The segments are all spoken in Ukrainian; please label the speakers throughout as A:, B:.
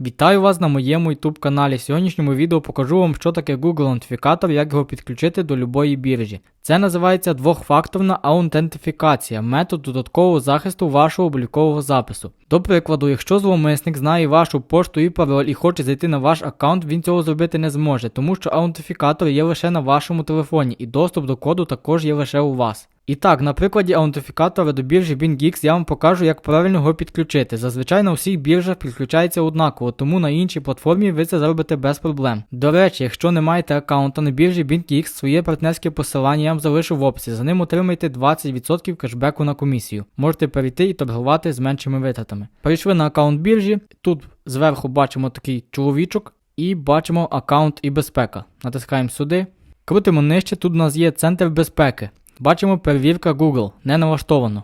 A: Вітаю вас на моєму YouTube каналі. В сьогоднішньому відео покажу вам, що таке Google аутентифікатор, як його підключити до любої біржі. Це називається двохфакторна аутентифікація, метод додаткового захисту вашого облікового запису. До прикладу, якщо зловмисник знає вашу пошту і пароль і хоче зайти на ваш аккаунт, він цього зробити не зможе, тому що аутентифікатор є лише на вашому телефоні, і доступ до коду також є лише у вас. І так, на прикладі аутентифікатора до біржі BingX я вам покажу, як правильно його підключити. Зазвичай на всіх біржах підключається однаково, тому на іншій платформі ви це зробите без проблем. До речі, якщо не маєте аккаунта на біржі BingX, своє партнерське посилання я вам залишу в описі. За ним отримаєте 20% кешбеку на комісію. Можете перейти і торгувати з меншими витратами. Перейшли на аккаунт біржі. Тут зверху бачимо такий чоловічок і бачимо аккаунт і безпека. Натискаємо сюди. Крутимо нижче, тут у нас є центр безпеки. Бачимо перевірка Google, не налаштовано.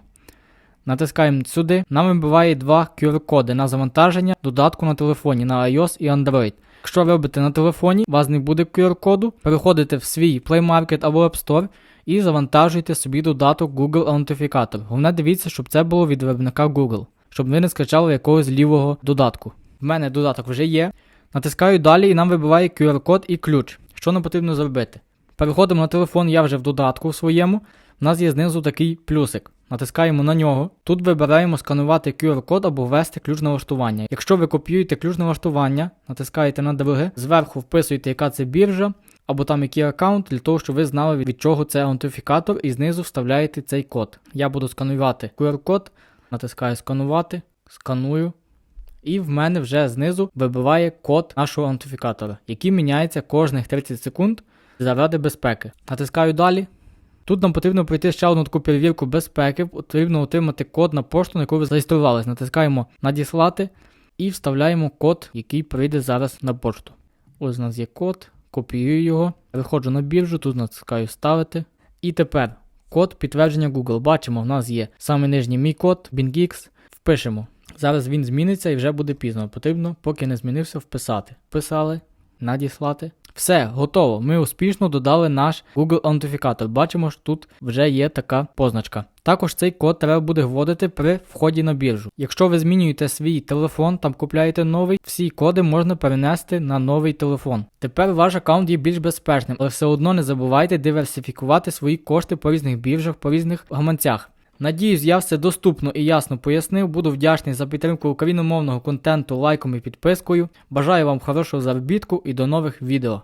A: Натискаємо сюди. Нам вибиває два QR-коди на завантаження додатку на телефоні на iOS і Android. Якщо робите на телефоні, у вас не буде QR-коду, переходите в свій Play Market або App Store і завантажуєте собі додаток Google Аутентифікатор. Головне дивіться, щоб це було від виробника Google, щоб ви не скачали якогось лівого додатку. В мене додаток вже є. Натискаю далі і нам вибиває QR-код і ключ. Що нам потрібно зробити? Переходимо на телефон, я вже в додатку своєму. У нас є знизу такий плюсик. Натискаємо на нього. Тут вибираємо сканувати QR-код або ввести ключ налаштування. Якщо ви копіюєте ключ налаштування, натискаєте на друге, зверху вписуєте, яка це біржа, або там який аккаунт, для того, щоб ви знали, від чого це аутентифікатор, і знизу вставляєте цей код. Я буду сканувати QR-код, натискаю сканувати, сканую. І в мене вже знизу вибиває код нашого аутентифікатора, який міняється кожних 30 секунд заради безпеки. Натискаю далі. Тут нам потрібно пройти ще одну таку перевірку безпеки. Потрібно отримати код на пошту, на яку ви зареєструвалися. Натискаємо Надіслати і вставляємо код, який прийде зараз на пошту. Ось у нас є код, копіюю його, виходжу на біржу, тут натискаю Вставити. І тепер код підтвердження Google. Бачимо, в нас є саме нижній мій код, BingX. Впишемо. Зараз він зміниться і вже буде пізно. Потрібно, поки не змінився, вписати. Вписали, надіслати. Все, готово. Ми успішно додали наш Google аутентифікатор. Бачимо, що тут вже є така позначка. Також цей код треба буде вводити при вході на біржу. Якщо ви змінюєте свій телефон, там купляєте новий, всі коди можна перенести на новий телефон. Тепер ваш аккаунт є більш безпечним, але все одно не забувайте диверсифікувати свої кошти по різних біржах, по різних гаманцях. Надіюсь, я все доступно і ясно пояснив. Буду вдячний за підтримку україномовного контенту лайком і підпискою. Бажаю вам хорошого заробітку і до нових відео.